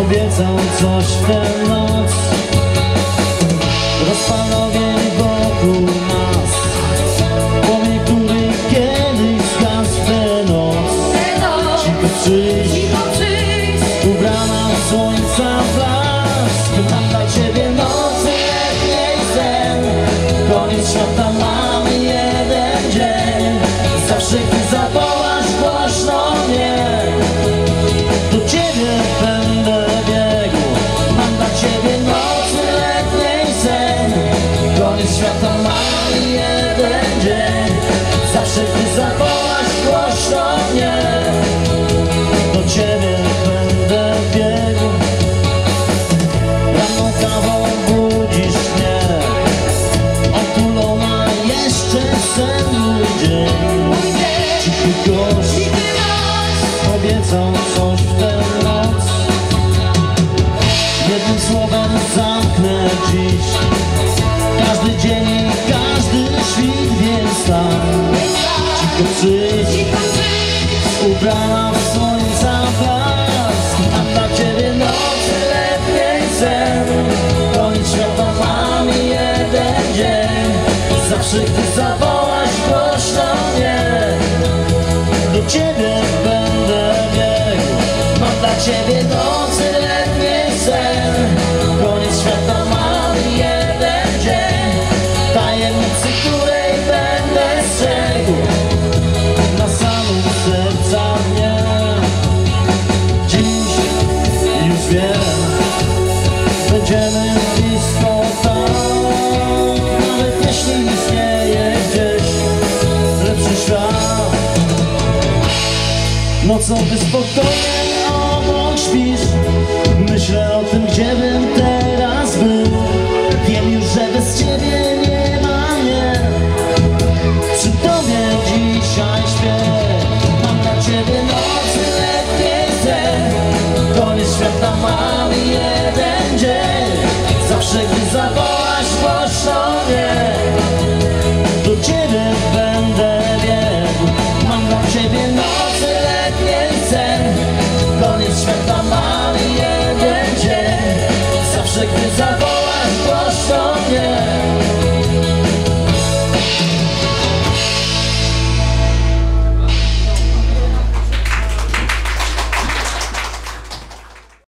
Obiecał coś w tę noc. Rozpal ogień wokół nas. Płomień, który kiedyś w tę noc. Cicho Ubrana w słońca blask. Dla ciebie nocy letniej sen. Koniec świata mamy jeden dzień. Zawsze gdy zawołasz coś w tę noc Jednym słowem zamknę dziś. Każdy dzień i każdy świt, więc tam Cicho przyjdź. Ubrana w słońca blask Mam dla ciebie nocy letniej sen. Koniec świata mamy jeden dzień. Zawsze gdy zawołasz po co ty spokojnie obok śpisz. Myślę o tym, gdzie bym teraz był. Wiem już, że bez ciebie nie ma mnie. Przy tobie dzisiaj śpię. Mam dla ciebie nocy letnie sen Koniec świata mamy jeden dzień. Zawsze gdy zawołasz, głośno mnie Yeah.